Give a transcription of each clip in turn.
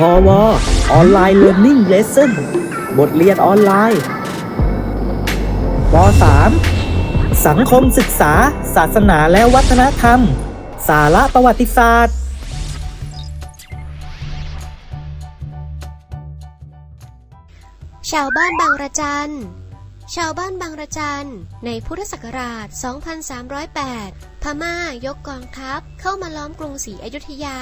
พอวออนไลน์เรียน i ิ g เลส s o n บทเรียนออนไลน์ป .3 สังคมศึกษา ศาสนาและวัฒนธรรม สาระประวัติศาสตร์ ชาวบ้านบางระจัน ชาวบ้านบางระจัน ในพุทธศักราช 2308 พม่ายกกองทัพเข้ามาล้อมกรุงศรีอยุธยา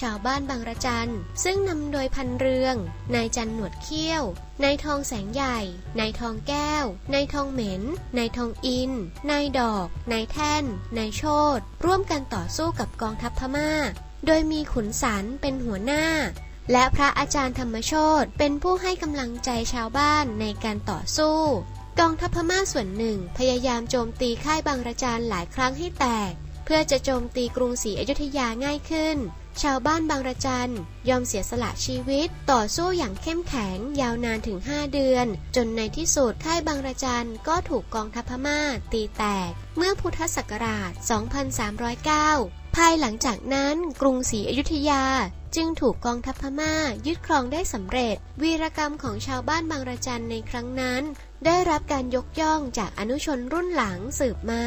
ชาวบ้านบางระจัน ซึ่งนำโดยพันเรือง นายจันหนวดเขี้ยว นายทองแสงใหญ่ นายทองแก้ว นายทองเหม็น นายทองอิน นายดอก นายแท่น นายโชตร่วมกันต่อสู้กับกองทัพพม่า โดยมีขุนสันเป็นหัวหน้า และพระอาจารย์ธรรมโชตเป็นผู้ให้กำลังใจชาวบ้านในการต่อสู้กองทัพพม่าส่วนหนึ่ง พยายามโจมตีค่ายบางระจันหลายครั้งให้แตก พื่อจะโจมตีกรุงศรีอยุธยาง่ายขึ้น ชาวบ้านบางระจันยอมเสียสละชีวิต ต่อสู้อย่างเข้มแข็งยาวนานถึง 5 เดือน จนในที่สุดค่ายบางระจันก็ถูกกองทัพพม่าตีแตก เมื่อพุทธศักราช 2309 ภายหลังจากนั้นกรุงศรีอยุธยาจึงถูกกองทัพพม่ายึดครองได้สำเร็จ วีรกรรมของชาวบ้านบางระจันในครั้งนั้น ได้รับการยกย่องจากอนุชนรุ่นหลังสืบมา